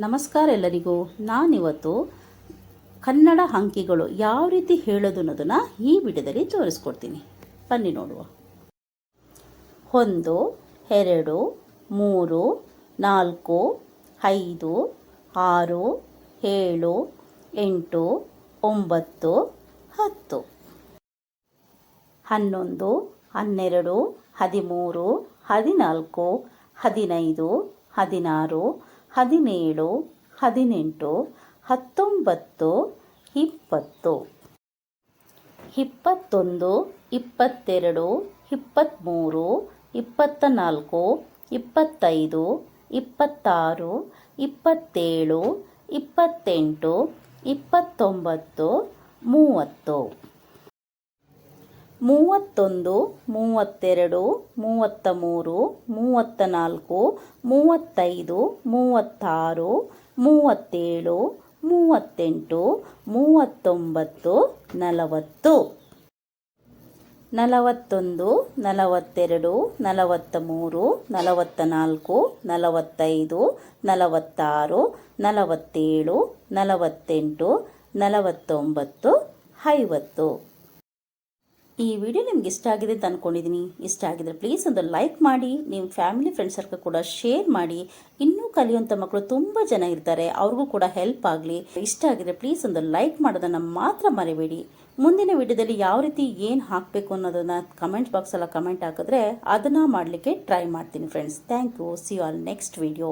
ನಮಸ್ಕಾರ ಎಲ್ಲರಿಗೂ. ನಾನಿವತ್ತು ಕನ್ನಡ ಅಂಕಿಗಳು ಯಾವ ರೀತಿ ಹೇಳೋದು ಅನ್ನೋದನ್ನು ಈ ವಿಡಿಯೋದಲ್ಲಿ ತೋರಿಸ್ಕೊಡ್ತೀನಿ. ಬನ್ನಿ ನೋಡುವ. ಒಂದು, ಎರಡು, ಮೂರು, ನಾಲ್ಕು, ಐದು, ಆರು, ಏಳು, ಎಂಟು, ಒಂಬತ್ತು, ಹತ್ತು. ಹನ್ನೊಂದು, ಹನ್ನೆರಡು, ಹದಿಮೂರು, ಹದಿನಾಲ್ಕು, ಹದಿನೈದು, ಹದಿನಾರು ಹದಿನೇಳು, ಹದಿನೆಂಟು, ಹತ್ತೊಂಬತ್ತು, ಇಪ್ಪತ್ತು. ಇಪ್ಪತ್ತೊಂದು, ಇಪ್ಪತ್ತೆರಡು, ಇಪ್ಪತ್ತ್ಮೂರು ಇಪ್ಪತ್ತ ನಾಲ್ಕು ಇಪ್ಪತ್ತೈದು, ಇಪ್ಪತ್ತಾರು, ಇಪ್ಪತ್ತೇಳು, ಇಪ್ಪತ್ತೆಂಟು, ಇಪ್ಪತ್ತೊಂಬತ್ತು, ಮೂವತ್ತು. ಮೂವತ್ತೊಂದು, ಮೂವತ್ತೆರಡು ಮೂವತ್ತ ಮೂರು ಮೂವತ್ತ ನಾಲ್ಕು ಮೂವತ್ತೈದು, ಮೂವತ್ತಾರು, ಮೂವತ್ತೇಳು, ಮೂವತ್ತೆಂಟು, ಮೂವತ್ತೊಂಬತ್ತು, ನಲವತ್ತು. ನಲವತ್ತೊಂದು, ನಲವತ್ತೆರಡು ನಲವತ್ತ ಮೂರು ನಲವತ್ತ ನಾಲ್ಕು ನಲವತ್ತೈದು, ನಲವತ್ತಾರು, ನಲವತ್ತೇಳು, ನಲವತ್ತೆಂಟು, ನಲವತ್ತೊಂಬತ್ತು, ಐವತ್ತು. ಈ ವಿಡಿಯೋ ನಿಮ್ಗೆ ಇಷ್ಟ ಆಗಿದೆ ಅಂತ ಅಂದ್ಕೊಂಡಿದ್ದೀನಿ ಇಷ್ಟ ಆಗಿದ್ರೆ ಪ್ಲೀಸ್ ಒಂದು ಲೈಕ್ ಮಾಡಿ ನಿಮ್ಮ ಫ್ಯಾಮಿಲಿ ಫ್ರೆಂಡ್ಸ್ ಸರ್ಕಲ್ ಕೂಡ ಶೇರ್ ಮಾಡಿ. ಇನ್ನೂ ಕಲಿಯುವಂಥ ಮಕ್ಕಳು ತುಂಬ ಜನ ಇರ್ತಾರೆ. ಅವ್ರಿಗೂ ಕೂಡ ಹೆಲ್ಪ್ ಆಗಲಿ. ಇಷ್ಟ ಆಗಿದ್ರೆ ಪ್ಲೀಸ್ ಒಂದು ಲೈಕ್ ಮಾಡೋದನ್ನು ಮಾತ್ರ ಮರಿಬೇಡಿ. ಮುಂದಿನ ವಿಡಿಯೋದಲ್ಲಿ ಯಾವ ರೀತಿ ಏನು ಹಾಕಬೇಕು ಅನ್ನೋದನ್ನು ಕಮೆಂಟ್ ಬಾಕ್ಸಲ್ಲ ಕಮೆಂಟ್ ಹಾಕಿದ್ರೆ ಅದನ್ನು ಮಾಡಲಿಕ್ಕೆ ಟ್ರೈ ಮಾಡ್ತೀನಿ friends thank you see all next video